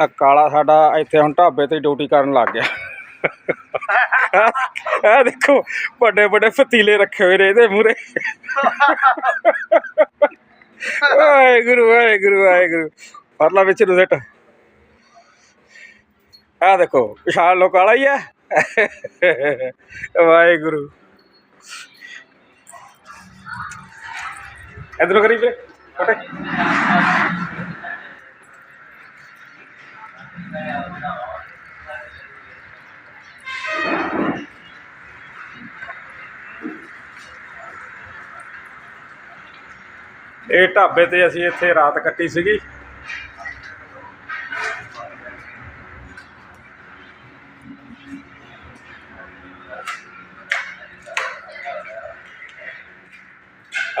ਆ ਕਾਲਾ ਸਾਡਾ ਇੱਥੇ ਹੁਣ ਢਾਬੇ ਤੇ ਡਿਊਟੀ ਕਰਨ ਲੱਗ ਗਿਆ। ਆ ਦੇਖੋ ਵੱਡੇ ਵੱਡੇ ਪਤੀਲੇ ਰੱਖੇ ਹੋਏ ਨੇ ਇਹਦੇ ਮੂਰੇ ਵਾਹਿਗੁਰੂ ਵਾਹਿਗੁਰੂ ਵਾਹਿਗੁਰੂ। ਫੜ ਲਾ ਵਿੱਚ ਨੂੰ ਸੱਟ। ਆ ਦੇਖੋ ਪਛਾਣ ਲੋ ਕਾਲਾ ਹੀ ਹੈ। ਵਾਹਿਗੁਰੂ। ਇਧਰੋਂ ਕਰੀ ਵੇ ਫਟੇ ਇਹ ਢਾਬੇ ਤੇ ਅਸੀਂ ਇੱਥੇ ਰਾਤ ਕੱਟੀ ਸੀਗੀ।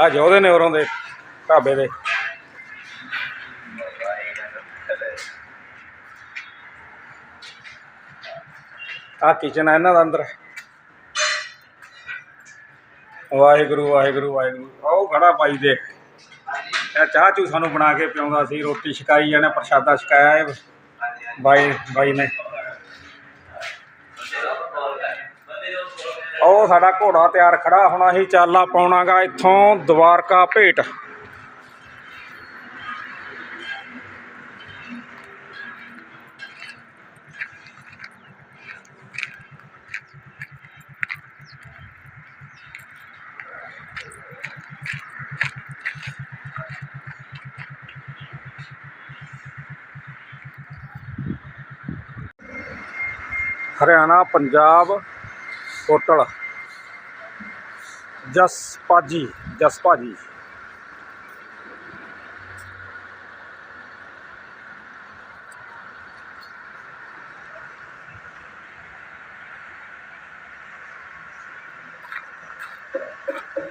ਆ ਜੋਦੇ ਨੇ ਉਰੋਂ ਦੇ ਢਾਬੇ ਦੇ। ਆ ਕਿਚਨ ਹੈ ਇਹਨਾਂ ਦਾ ਅੰਦਰ। ਵਾਹਿਗੁਰੂ ਵਾਹਿਗੁਰੂ ਵਾਹਿਗੁਰੂ। ਉਹ ਖੜਾ ਭਾਈ ਦੇਖ। ਇਹ ਚਾਹ ਚੂ ਸਾਨੂੰ ਬਣਾ ਕੇ ਪਿਆਉਂਦਾ ਸੀ, ਰੋਟੀ ਛਕਾਈ ਜਾਣੇ, ਪ੍ਰਸ਼ਾਦਾ ਛਕਾਇਆ ਇਹ ਬਾਈ ਬਾਈ ਨੇ। ਉਹ ਸਾਡਾ ਘੋੜਾ ਤਿਆਰ ਖੜਾ, ਹੁਣ ਅਸੀਂ ਚਾਲਾ ਪਾਉਣਾਗਾ ਇੱਥੋਂ ਦਵਾਰਕਾ ਭੇਟ। ਹਰਿਆਣਾ ਪੰਜਾਬ ਹੋਟਲ। ਜਸ ਭਾਜੀ ਜਸ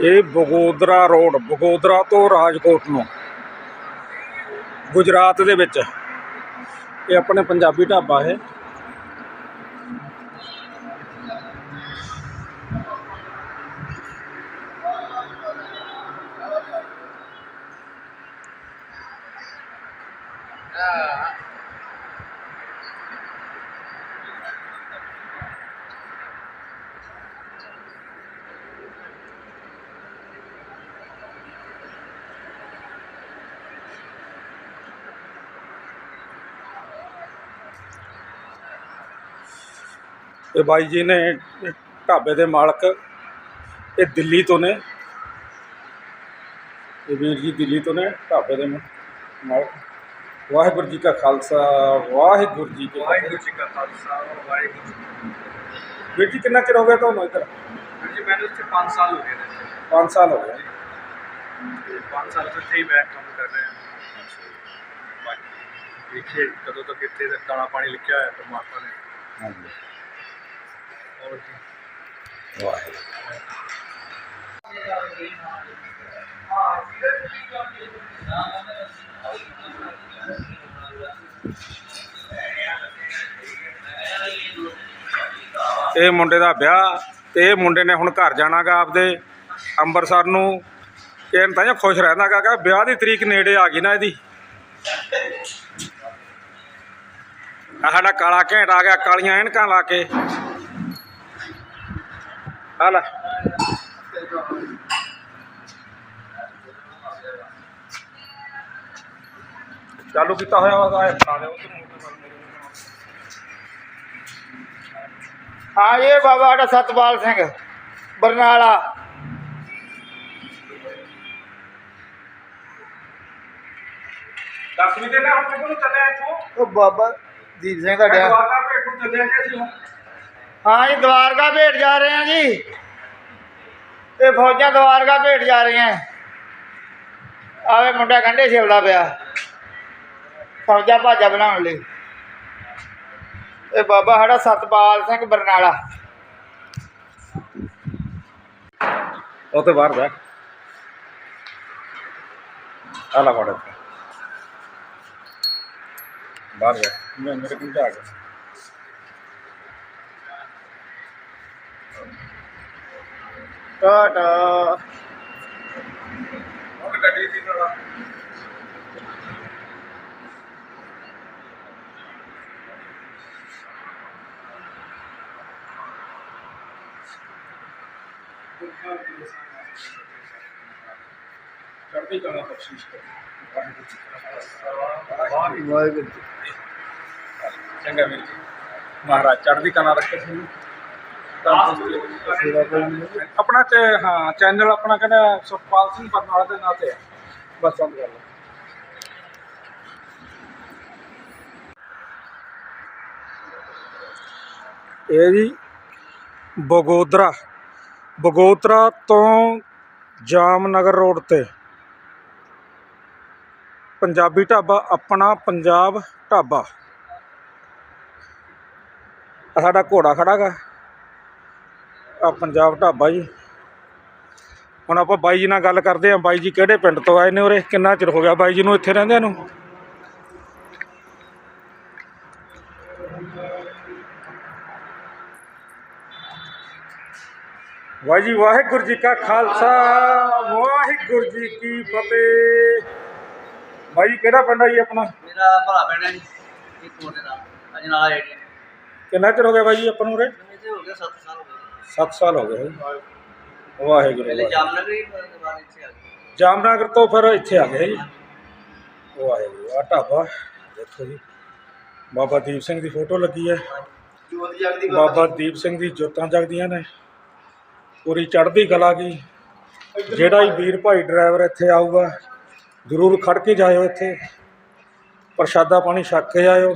ਇਹ ਬਗੋਦਰਾ ਰੋਡ, ਬਗੋਦਰਾ ਤੋਂ ਰਾਜਕੋਟ ਨੂੰ। ਗੁਜਰਾਤ ਦੇ ਵਿੱਚ। ਇਹ ਆਪਣੇ ਪੰਜਾਬੀ ਢਾਬਾ ਹੈ। ਇਹ ਬਾਈ ਜੀ ਨੇ ਢਾਬੇ ਦੇ ਮਾਲਕ ਇਹ ਦਿੱਲੀ ਤੋਂ ਨੇ। ਇਹ ਵੀਰ ਜੀ ਦਿੱਲੀ ਤੋਂ ਨੇ ਢਾਬੇ ਦੇ ਮਾਲਕ। ਵਾਹਿਗੁਰੂ ਜੀ ਕਾ ਖਾਲਸਾ ਵਾਹਿਗੁਰੂ ਜੀ ਕੀ ਫਤਿਹ। ਜੀ ਕਾ ਖਾਲਸਾ ਵਾਹਿਗੁਰੂ। ਵੀਰ ਜੀ ਕਿੰਨਾ ਚਿਰ ਹੋ ਗਿਆ ਤੁਹਾਨੂੰ ਇੱਧਰ? ਵੀਰ ਜੀ ਮੈਨੂੰ ਇੱਥੇ 5 ਸਾਲ ਹੋ ਗਏ ਨੇ। 5 ਸਾਲ ਹੋ ਗਏ। ਤੇ 5 ਸਾਲ ਤੋਂ ਇੱਥੇ ਹੀ ਮੈਂ ਕੰਮ ਕਰ ਰਿਹਾ ਹਾਂ। ਬਾਕੀ ਦੇਖੀਏ ਕਦੋਂ ਤੱਕ ਇੱਥੇ ਦਾ ਦਾਣਾ ਪਾਣੀ ਲਿਖਿਆ ਹੋਇਆ ਪਰਮਾਤਮਾ ਨੇ। ਹਾਂਜੀ। ਵਾਹਿਗੁਰੂ ਇਹ ਮੁੰਡੇ ਦਾ ਵਿਆਹ ਤੇ ਇਹ ਮੁੰਡੇ ਨੇ ਹੁਣ ਘਰ ਜਾਣਾਗਾ ਆਪਦੇ ਅੰਮ੍ਰਿਤਸਰ ਨੂੰ। ਇਹ ਤਾਂ ਜਿਹਾ ਖੁਸ਼ ਰਹਿੰਦਾਗਾ ਕਿ ਵਿਆਹ ਦੀ ਤਰੀਕ ਨੇੜੇ ਆ ਗਈ ਨਾ ਇਹਦੀ। ਆਹ ਸਾਡਾ ਕਾਲਾ ਘੈਂਟ ਆ ਗਿਆ, ਕਾਲੀਆਂ ਐਨਕਾਂ ਲਾ ਕੇ। आना चालू किया हुआ बना दो हाँ बाबा साडा सतपाल सिंह बरनला। बाबा दीप सिंह ਹਾਂ ਜੀ, ਦਵਾਰਕਾ ਭੇਟ ਜਾ ਰਹੇ ਹਾਂ ਜੀ। ਇਹ ਫੌਜਾਂ ਦਵਾਰਕਾ ਭੇਟ ਜਾ ਰਹੀਆਂ। ਆਵੇ ਮੁੰਡਾ ਕੰਢੇ ਛਿਲਦਾ ਪਿਆ। ਫੌਜਾਂ ਭਾਜਾ ਬਣਾਉਣ ਲਈ। ਇਹ ਬਾਬਾ ਸਾਡਾ ਸਤਪਾਲ ਸਿੰਘ ਬਰਨਾਲਾ। ਉਹ ਤੇ ਬਾਹਰ ਜਾ। ਆ ਲਾ ਬਾਹਰ ਜਾ। ਮੈਂ ਮੇਰੇ ਕੋਲ ਜਾ ਕੇ ਟਾਟਾ। ਉਹ ਗੱਡੀ ਦੀ ਥੋੜਾ ਚੜ੍ਹਦੀ ਕਲਾ ਬਖਸ਼ਿਸ਼ ਕਰ। ਵਾਹਿਗੁਰੂ ਚੰਗਾ ਵੀਰ ਜੀ। ਮਹਾਰਾਜ ਚੜ੍ਹਦੀ ਕਲਾ ਰੱਖੇ ਸੀ। ਸੇਵਾ ਕਰਨੀ ਆਪਣਾ ਚ ਹਾਂ ਚੈਨਲ ਆਪਣਾ ਕਹਿੰਦਾ ਸੁਖਪਾਲ ਸਿੰਘ ਬਰਨਾਲਾ ਦੇ ਨਾਂ ਤੇ ਹੈ। ਬਸ ਬੰਦ ਕਰ ਲਓ ਇਹ ਜੀ ਬਗੋਦਰਾ। ਬਗੋਦਰਾ ਤੋਂ ਜਾਮਨਗਰ ਰੋਡ ਤੇ। ਪੰਜਾਬੀ ਢਾਬਾ ਆਪਣਾ ਪੰਜਾਬ ਢਾਬਾ। ਆਹ ਸਾਡਾ ਘੋੜਾ ਖੜਾ ਗਾ ਆ ਪੰਜਾਬ ਢਾਬਾ ਜੀ। ਹੁਣ ਆਪਾਂ ਬਾਈ ਜੀ ਨਾਲ ਗੱਲ ਕਰਦੇ ਆਂ ਬਾਈ ਜੀ ਕਿਹੜੇ ਪਿੰਡ ਤੋਂ ਆਏ ਨੇ ਉਰੇ? ਕਿੰਨਾ ਚਿਰ ਹੋ ਗਿਆ ਬਾਈ ਜੀ ਨੂੰ ਇੱਥੇ ਰਹਿੰਦਿਆਂ ਨੂੰ? ਵਾਹ ਜੀ ਵਾਹਿਗੁਰੂ ਜੀ ਕਾ ਖਾਲਸਾ ਵਾਹਿਗੁਰੂ ਜੀ ਕੀ ਫਤਿਹ। ਬਾਈ ਕਿਹੜਾ ਪਿੰਡ ਆ ਜੀ ਆਪਣਾ? ਮੇਰਾ ਭਰਾ ਪਿੰਡ ਹੈ ਜੀ ਇੱਕ ਹੋਰ ਦੇ ਨਾਲ ਅਜਨਾਲਾ ਏਰੀਆ ਕਿੰਨਾ ਚਿਰ ਹੋ ਗਿਆ ਬਾਈ ਜੀ ਆਪਾਂ ਨੂੰ ਉਰੇ? ਇਹਦੇ ਹੋ ਗਿਆ 7 ਸਾਲ ਹੋ ਗਏ। 7 ਸਾਲ ਹੋ ਗਏ ਵਾਹਿਗੁਰੂ ਪਹਿਲੇ ਵਾਹਿਗੁਰੂ। ਜਾਮਨਗਰ ਹੀ ਫਿਰ ਬਾਅਦ ਇੱਥੇ ਆ ਗਏ? ਜਾਮਨਗਰ ਤੋਂ ਫਿਰ ਇੱਥੇ ਆ ਗਏ ਜੀ। ਵਾਹਿਗੁਰੂ ਆ ਢਾਬਾ ਦੇਖੋ ਜੀ। ਬਾਬਾ ਦੀਪ ਸਿੰਘ ਦੀ ਫੋਟੋ ਲੱਗੀ ਹੈ। ਜੋਤ ਜਗਦੀ ਬਾਬਾ ਦੀਪ ਸਿੰਘ ਦੀ ਜੋਤਾਂ ਜਗਦੀਆਂ ਨੇ। ਪੂਰੀ ਚੜ੍ਹਦੀ ਕਲਾ ਕੀ। ਜਿਹੜਾ ਹੀ ਵੀਰ ਭਾਈ ਡਰਾਈਵਰ ਇੱਥੇ ਆਊਗਾ ਜ਼ਰੂਰ ਖੜ ਕੇ ਜਾਇਓ ਇੱਥੇ। ਪ੍ਰਸ਼ਾਦਾ ਪਾਣੀ ਛਕ ਕੇ ਜਾਇਓ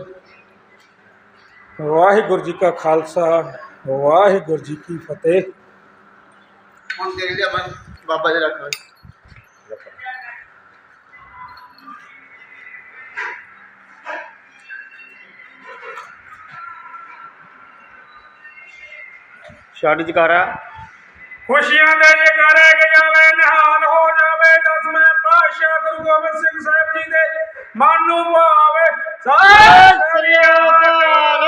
ਵਾਹਿਗੁਰੂ ਜੀ ਕਾ ਖਾਲਸਾ। ਵਾਹਿਗੁਰੂ ਜੀ ਕੀ ਫਤਿਹ। ਹੁਣ ਦੇਖ ਲਿਆ ਮੈਂ ਬਾਬਾ ਜੀ ਰੱਖੋ ਛੱਡ ਜਕਾਰਾ। ਖੁਸ਼ੀਆਂ ਦੇ ਜਕਾਰੇ ਗਜਾਵੇ ਨਿਹਾਲ ਹੋ ਜਾਵੇ ਦਸਵੇਂ ਪਾਤਸ਼ਾਹ ਗੁਰੂ ਗੋਬਿੰਦ ਸਿੰਘ ਸਾਹਿਬ ਜੀ ਦੇ ਮਨ ਨੂੰ ਭਾਵੇ। ਸਤਿ ਸ੍ਰੀ ਅਕਾਲ।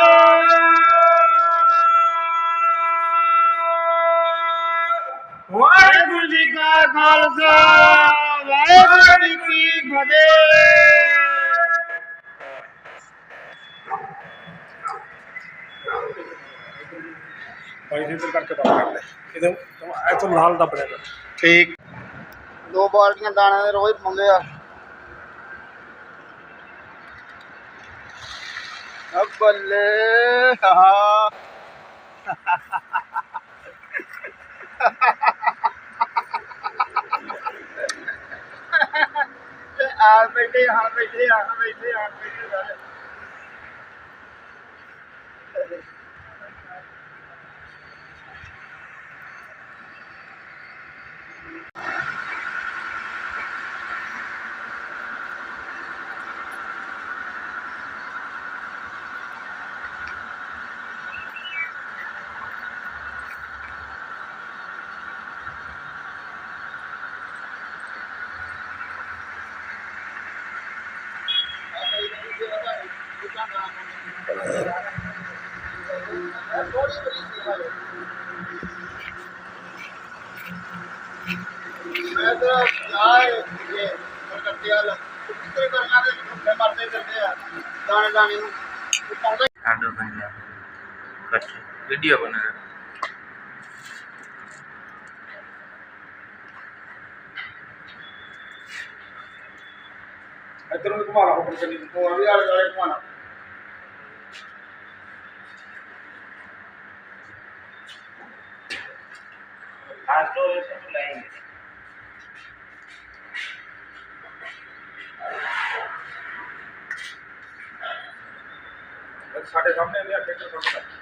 ਵਾਹਿਗੁਰੂ ਜੀ ਕਾ ਖਾਲਸਾ ਵਾਹਿਗੁਰੂ ਜੀ ਕੀ ਫਤਿਹ। ਭਾਈ ਜੀ ਕਰਕੇ ਬਾਹਰ ਕਰ ਲੈ ਇਹਦੇ ਇੱਥੋਂ ਲਾਲ ਦੱਬ ਲਿਆ ਠੀਕ। ਦੋ ਬਾਲਟੀਆਂ ਦਾਣੇ ਦੇ ਰੋਜ਼ ਪਾਉਂਦੇ ਆ। ਅਬ ਬੱਲੇ ਹਾਂ ਆ ਬੈਠੇ ਹਾਂ ਬੈਠੇ ਹਾਂ ਬੈਠੇ ਹਾਂ ਬੈਠੇ ਸਾਰੇ। ਮੈਂ ਤਾਂ आडो बन गया। कट वीडियो बना रहा इतना कुमार हो कुछ नहीं और भी आले आले कुमार ਹੋਰ ਵੀ ਆਲੇ ਦੁਆਲੇ ਘੁਮਾਣਾ ਸਾਡੇ ਸਾਹਮਣੇ ਲਿਆ ਕੇ ਇੱਧਰ ਬੰਦ